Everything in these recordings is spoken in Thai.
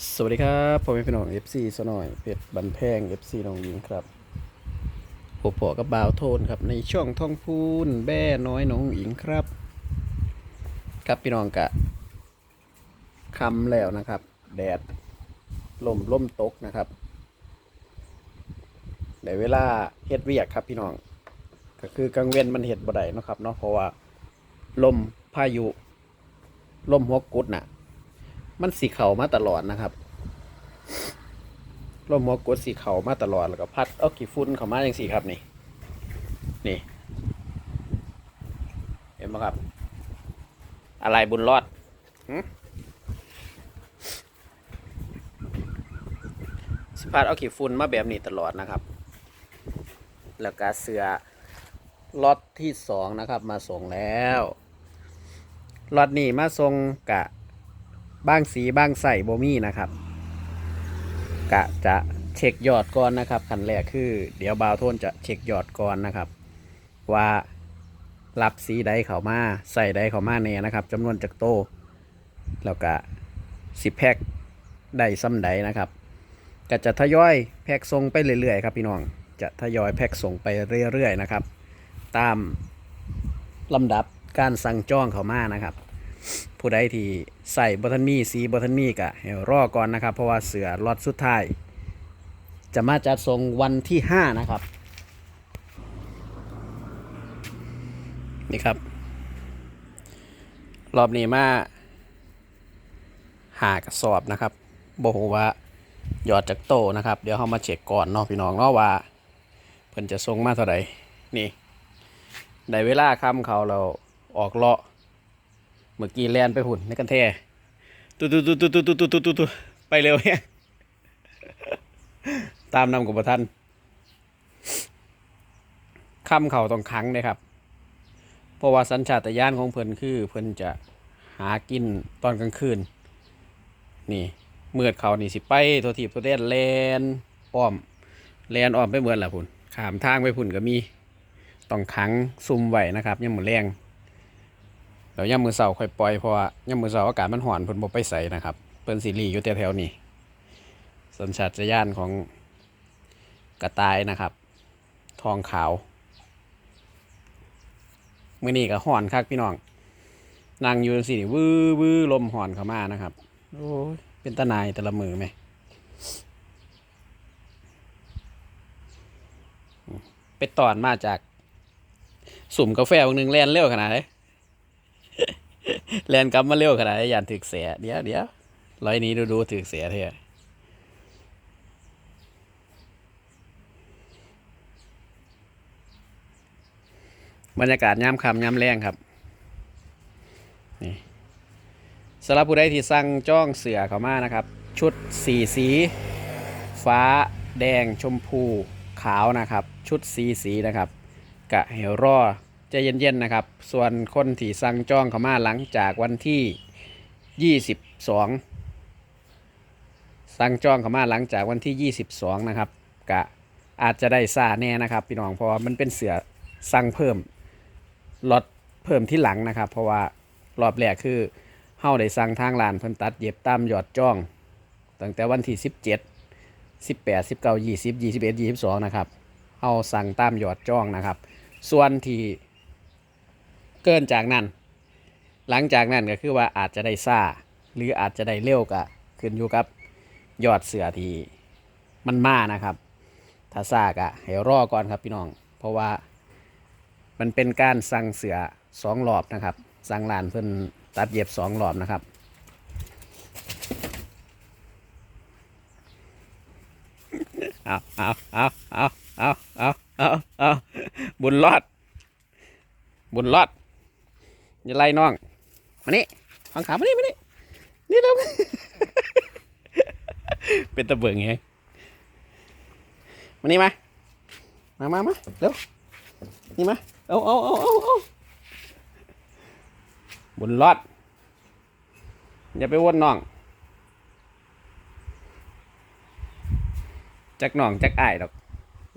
สวัสดีครับผมเป็นพี่น้อง FC สนอยเพชรบันแพง FC น้องหญิงครับผมพอกับบ่าวโทนครับในช่องท่องพูนแบ่น้อยน้องหญิงครับ ครับพี่น้องกะคำแล้วนะครับ แดดลมล่มตกนะครับได้เวลาเฮ็ดเวียกครับพี่น้อง ก็คือกลางเว้นมันเฮ็ดบ่ได้นะครับเนาะเพราะว่าลมพายุลมหัวกุดน่ะ มันสีเขามาตลอดนะครับลมหัวกดสีเขามาตลอดแล้วก็พัดเอาขี้ฝุ่นเขามาอย่างสีครับนี่ นี่ เห็นไหมครับ อะไรบุญรอดหึสิพัดเอาขี้ฝุ่นมาแบบนี้ตลอดนะครับ แล้วก็เสือล็อตที่สองนะครับ มาส่งแล้วล็อตนี้มาส่งกะ บ้างสีบ้างใส่โบมี่นะครับ กะจะเช็คยอดก่อนนะครับขั้นแรกคือ เดี๋ยวบาวโทนจะเช็คยอดก่อนนะครับ ว่ารับสีใดเขามาใส่ใดเขามาแน่นะครับจำนวนจากโต แล้วก็สิแพ็คได้ซ้ำใดนะครับก็จะทยอยแพ็คส่งไปเรื่อยๆครับพี่น้องจะทยอยแพ็คส่งไปเรื่อยๆนะครับ ตามลำดับการสั่งจ้องเขามานะครับ ผู้ใดที่ใส่บอทันมีสีบอทันมีกะให้รอก่อนนะครับ เพราะว่าเสือล็อตสุดท้าย จะมาจัดส่งวันที่ 5 นะครับ นี่ครับ รอบนี้มาหากระสอบนะครับบอกว่ายอดจากโตนะครับ เดี๋ยวเรามาเช็คก่อนเนาะพี่น้องเนาะว่าเพิ่นจะส่งมาเท่าไหร่นี่ได้เวลาคำเขาเราออกเลาะ เมื่อกี้แลนไปหุ่นในกันแท้ตุ๊ตุ๊ตุ๊ตุ๊ตุ๊ตุ๊ตุ๊ตุ๊ตุ๊ไปเร็วเนี่ยตามนำกับประทันค่ำเขาต้องขังเลยครับ เพราะว่าสัญชาตญาณของเพิ่นคือเพิ่นจะหากินตอนกลางคืน นี่เมื่อเขานี่สิไปตัวทีบตัวเต้นแลนอ้อมแลนอ้อมไปเมื่อละพุ่นขามทางไปพุ่นก็มี ต้องขังซุ่มไว้นะครับยังมือแรง เดี๋ยวย่ำมือเสาค่อยปล่อยเพราะว่าย่ำมือเสาอากาศมันห่อนเพิ่นบ่ไปใส่นะครับเพิ่นสิรีอยู่แถวๆนี้สัญชาตญาณของกระต่ายนะครับ ทองขาวมื้อนี้ก็ห่อนคักพี่น้องนั่งอยู่จังซี่นี่วื้อวื้อลมห่อนเข้ามานะครับโอ้ยเป็นตะนายแต่ละมือไหมไปตอนมาจากสุ่มกาแฟบางหนึงแล่นเร็วขนาดไหน แลนกลับมาเร็วขนาดนี้ยานถึกเสียเดี๋ยวเดี๋ยวร้อยนี้ดูดูถึกเสียเถอะบรรยากาศย้ำคำย้ำแรงครับนี่สำหรับผู้ใดที่สั่งจ้องเสือเขามานะครับ ชุดสีสี ฟ้า แดงชมพู ขาวนะครับ ชุดสีสีนะครับกะเหวรอ ใจเย็นๆนะครับ ส่วนคนที่สั่งจองเข้ามาหลังจากวันที่ 22 สั่งจองเข้ามาหลังจากวันที่ 22 นะครับกะอาจจะได้ซาแน่นะครับพี่น้องเพราะว่ามันเป็นเสือสั่งเพิ่มล็อตเพิ่มที่หลังนะครับ เพราะว่ารอบแรกคือเฮาได้สั่งทางร้านเพิ่นตัดเย็บตามยอดจองตั้งแต่วันที่ 17 18 19 20 21 22 นะครับเฮาสั่งตามยอดจองนะครับ ส่วนที่ เกินจากนั้น หลังจากนั้นก็คือว่าอาจจะได้ซ่า หรืออาจจะได้เร็วก็ขึ้นอยู่กับยอดเสือที่มันมานะครับ ถ้าซ่าก็ให้รอก่อนครับพี่น้อง เพราะว่ามันเป็นการสั่งเสือสองหลอบนะครับ สั่งลานเพิ่นตัดเย็บสองหลอบนะครับเอาเอาเอาเอาเอาเอาเอาบุญรอด บุญรอด อย่าไล่น้อง มานี่ฟังขามานี่มานี่นี่แล้ว เป็นตะเบิงไงมานี่มา มามามาเร็ว นี่มา เอาเอาเอาเอาเอาบุญรอด อย่าไปวนน้อง จักน้องจักอ้ายดอก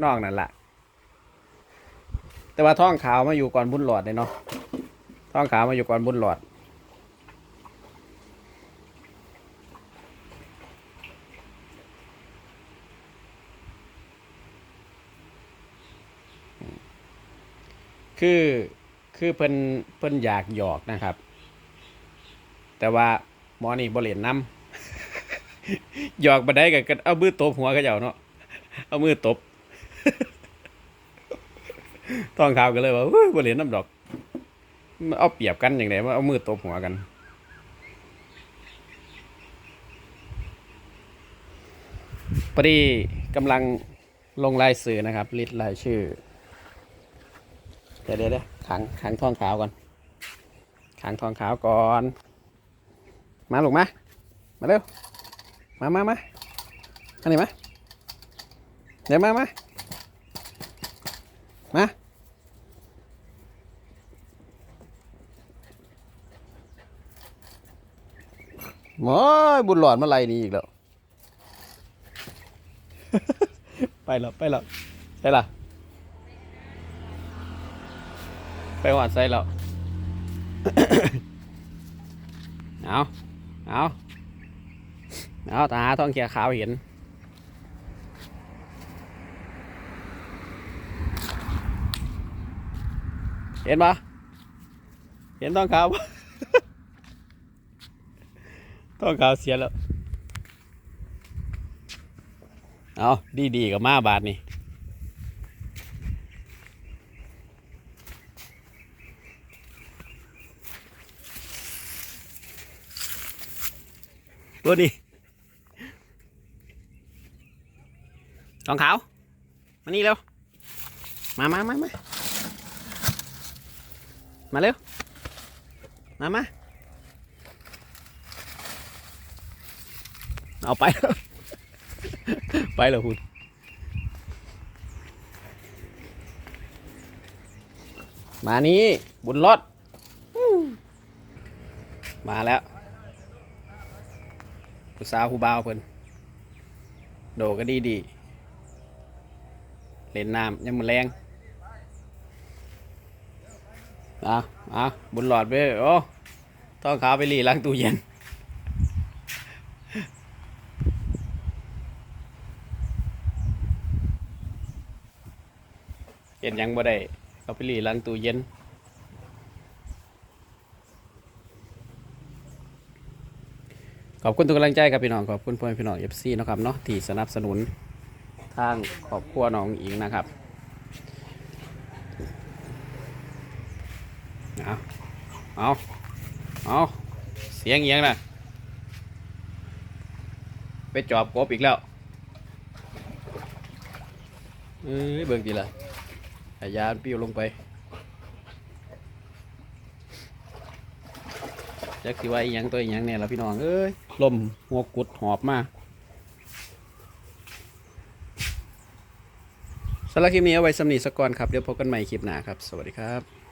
น้องนั่นแหละแต่ว่าท้องขาวมาอยู่ก่อนบุญหลอดเลยเนาะ ท้องขามาอยู่ก่อนบุญหลอด คือคือเพิ่นเพิ่นอยากหยอกนะครับ แต่ว่าหมอนี่บริเวณน้ำหยอกบันไดกันเอามือตบหัวก็เจ้าเนาะเอามือตบท้องขาวกันเลยว่าบริเวณน้ำดอก เอาเปรียบกันอย่างไรมาเอามือตบหัวกัน พอดีกำลังลงรายสื่อนะครับลิสต์รายชื่อ เดี๋ยวเดี๋ยวขังขังทองขาวก่อนขังทองขาวก่อน มาลูกมา มาเร็ว มามามาอันนี้มา เดี๋ยวมามามา โอ้ยบุญหลอดมาไล่นี่อีกแล้ว ไปแล้วไปแล้วใช่ล่ะไปหวานใส่แล้ว เอาเอาเอาตาท้องเขียวขาวเห็นเห็นปะเห็นท้องขาว ปะท้องขาวเสียแล้ว เอาดีดีๆกับมาบาทนี่ตัวดีทองขาว มานี่เร็ว มามามามามาเร็ว มามา เอาไป ไปแล้วคุณมานี่บุญรอดมาแล้วผู้สาวผู้บ่าวเพิ่นโดก็ดีดีเล่นน้ำยังมันแรงอะอะบุญหลอดไปโอ้ต้องขาไปหลีล้างตู้เย็น เย็นยังบ่ได้เอาไปหลีล้างตู้เย็นขอบคุณทุกกำลังใจครับพี่น้องขอบคุณพ่อแม่พี่น้องเอฟซีนะครับเนาะที่สนับสนุนทางครอบครัวน้องอิงนะครับเอาเอาเอาเสียงเอียงนะไปจอบกบอีกแล้วเอ้ยเบิ่งดีละ อายานปิ้วลงไปจักสิว่าอีหยังตัวอีหยังเนี่ยละพี่น้องเอ้ยลมหัวกุดหอบมาสารคลิปนี้เอาไว้สำนีสกก่อนครับ เดี๋ยวพบกันใหม่คลิปหน้าครับ สวัสดีครับ